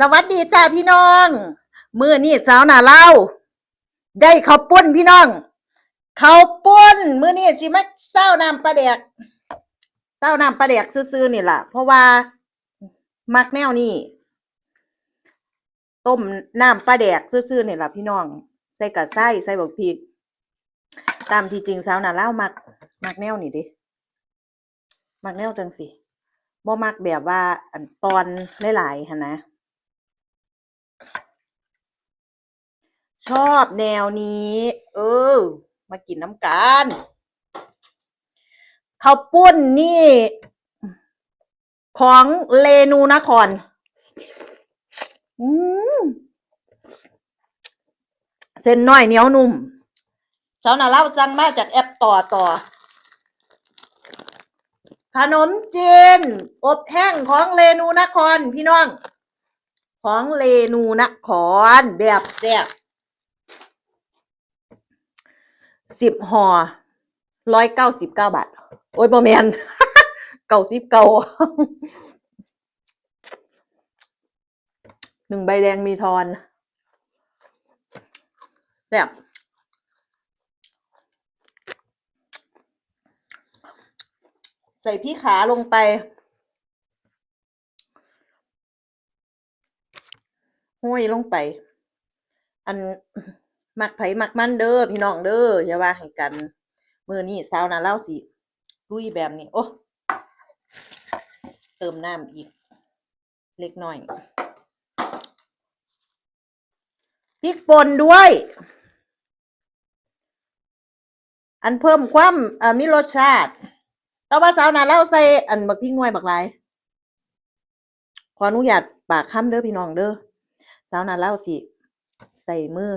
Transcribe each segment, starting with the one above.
สวัสดีจ้าพี่น้องมือนี่สาวหนาเล่า ได้เขาปุ้นพี่น้อง เขาปุ้นมือนี่สิมาเศร้าน้ำปลาแดกเศร้าน้ำปลาแดกซื่อๆนี่แหละเพราะว่ามักแนวนี้ต้มน้ำปลาแดกซื่อๆนี่แหละพี่น้อง ใส่กระไส้ใส่บักพริก ตามที่จริงสาวหนาเล่ามัก มักแนวนี่ดิมักแนวจังสิบ่มักแบบว่าตอนหลายๆนะ ชอบแนวนี้ เออ มากินน้ำกันข้าวปุ้นนี่ ของเลนูนครอืมเส้นน้อยเหนียวนุ่มเช้าหน่าเล่าสั่งมาจากแอปต่อต่อ ขนมจีนอบแห้งของเลนูนคร พี่น้อง ของเลนูนครแบบแซ่บ สิบห่อร้อยเก้าสิบเก้าบาท โอ้ยบอแมนเก้าสิบเก้าหนึ่งใบแดงมีทอนแบบใส่พี่ขาลงไป ห้อยลงไป อัน มักไผมักมันเด้อพี่น้องเด้ออย่าว่าให้กันมือนี้สาวนาเล่าสิลุยแบบนี้ โอ้เติมน้ำอีก เล็กน้อยพริกป่นด้วย อันเพิ่มความเอ่อมีรสชาติแต่ว่าสาวนาเล่าใส่อันบักพริกน่วยบักลายขออนุญาตปากค้ำเด้อพี่น้องเด้อสาวนาเล่าสิ ใส่มือ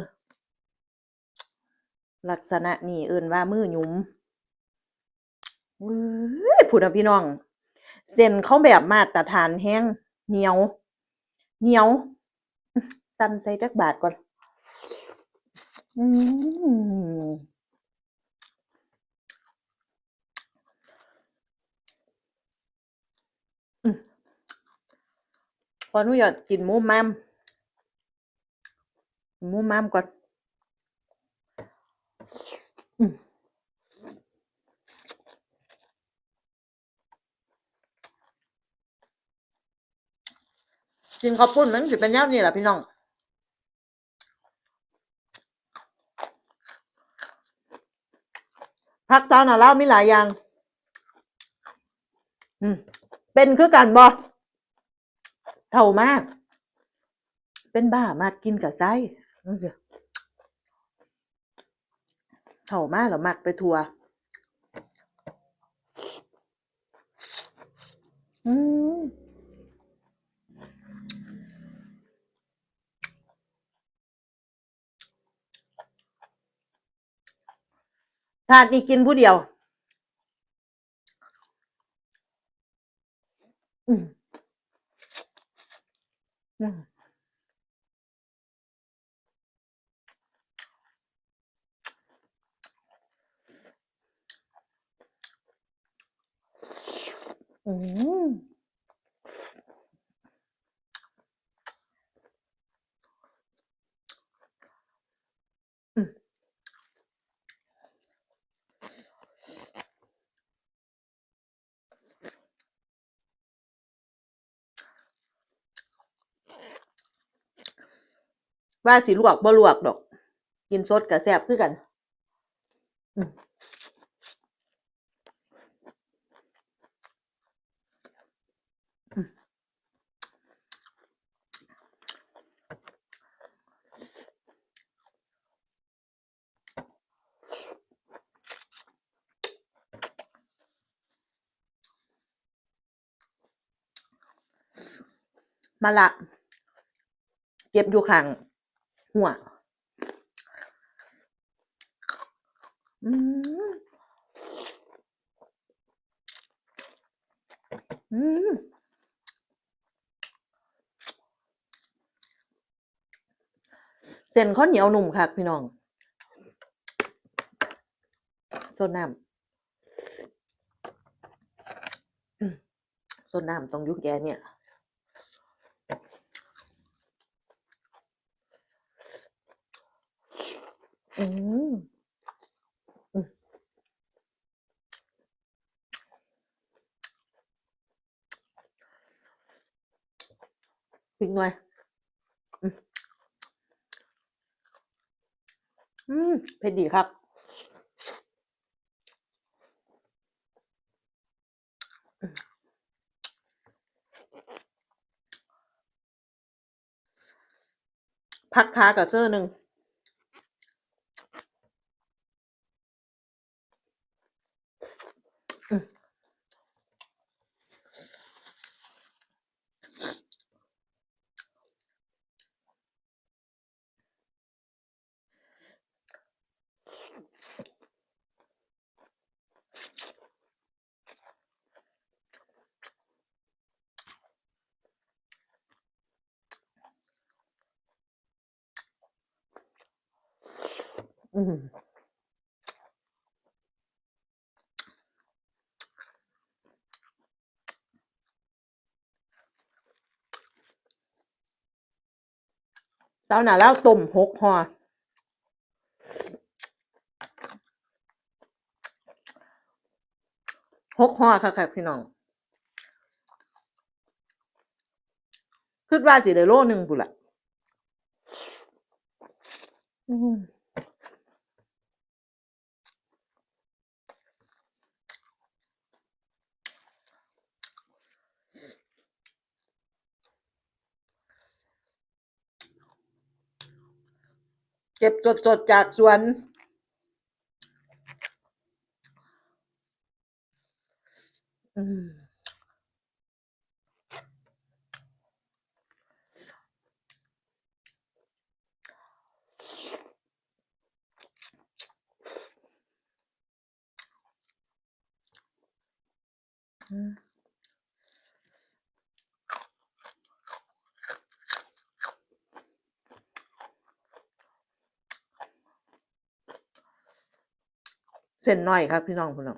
ลักษณะนี่เอิ่นว่ามือหยุมเว้ยพูดนะพี่น้อง เส้นเขาแบบมาตรฐานแห้งเหนียว เหนียว สั่นใส่จักบาทก่อนอืมอืมขออนุญาตกินหมูมัมหมูมัมก่อน อืม กินข้าวปุ้นมันสิเป็นแนวนี้แหละพี่น้องพักตอนน่ะเล่ามีหลายอย่าง อืม เป็นคือกันบ่เท่ามาก เป็นบ้ามากกินกับไส้เท่ามากหรอมักไปทัวอืม ถาดนี้กินผู้เดียว อืมอืมอืมอืม ว่าสิลวกบ่ลวกดอก กินสดกับแซ่บคือกันมอืมมาละเก็บอยู่ข้าง หัวอืมอืมเส้นข้าวเหนียวหนุ่มคักพี่น้องโซนน้ำโซนน้ำตรงยุคแกเนี่ย อืมอืมพริกหน่อยอืมเผ็ดดีครับอืมผักขากับเซอหนึ่ง อื เจ้าน่ะแล้วต้ม6ห่อ6ห่อคักๆพี่น้องคิดว่าสิได้โลหนึ่งพู้นล่ะอืม เก็บสดๆจากสวน อืม เส้นน้อยครับ พี่น้องพี่น้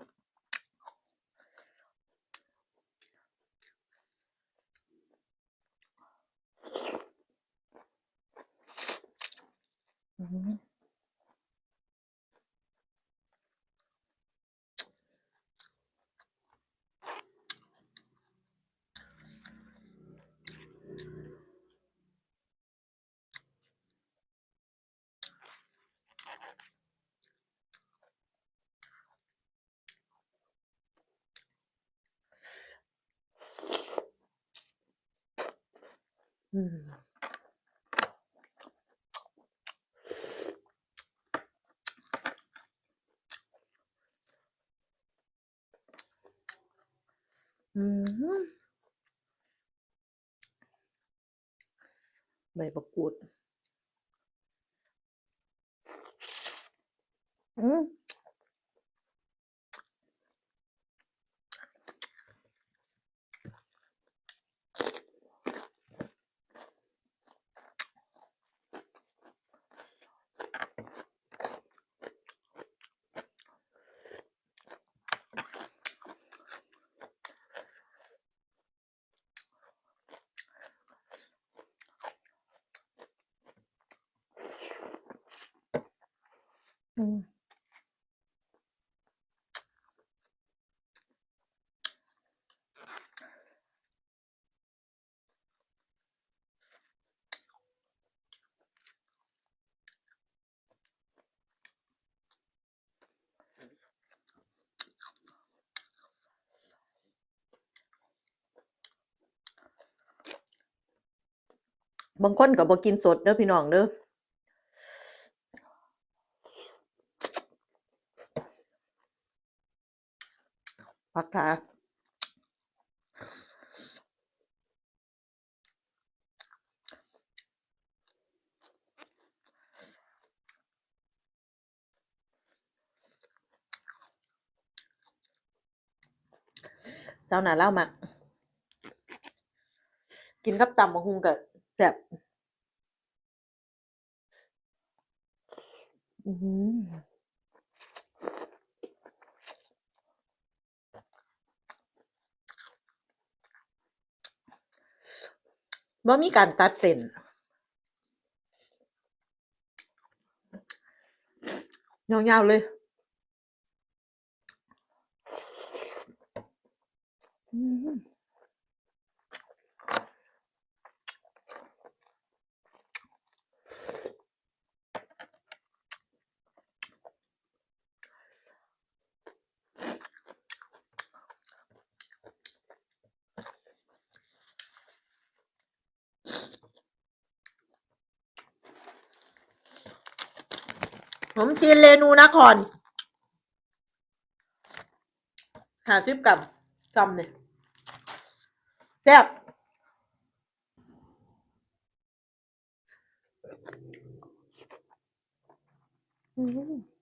อือืม ใบมะกรูด อืม บางคนก็บ่กินสดเด้อพี่น้องเด้อ ผักขาเจ้าน่ะเล่ามัก กินกับตำบักหุ่งก็แซ่บอื้อ บ่มีการตัดเส้นยาวๆเลย ขนมจีนเรนูนครหาทิปกับจำเนี่ยแซ่บอืม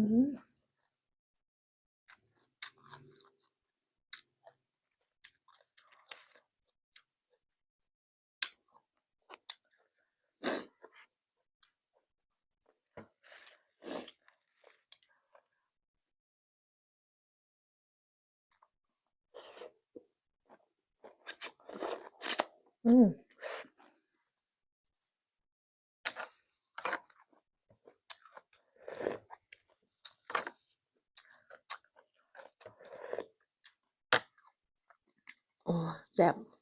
อืมอืมโอ้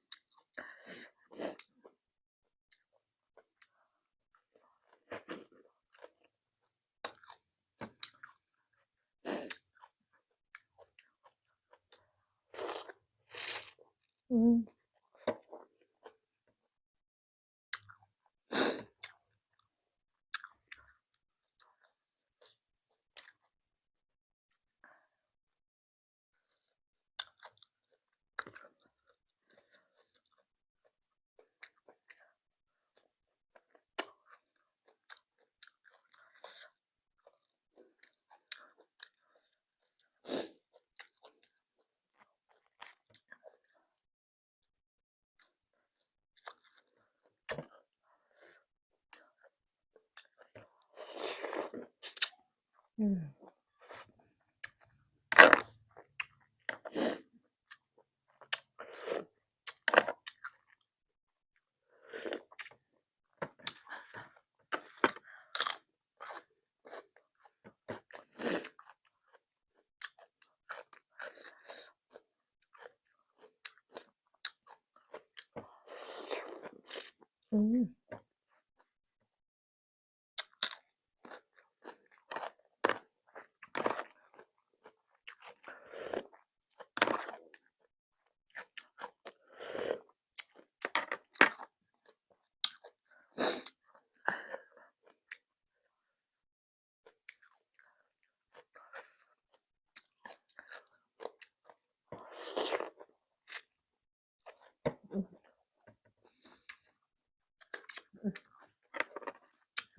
อืม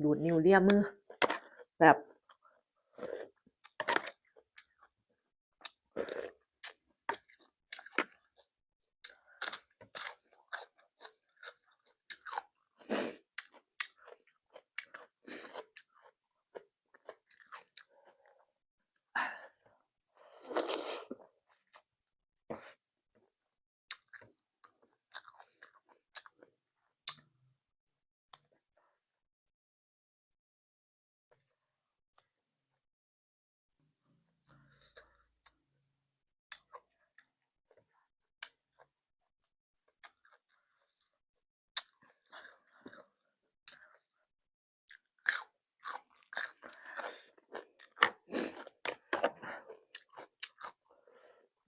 ดูดนิ้วเลียมือ แบบ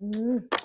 อืม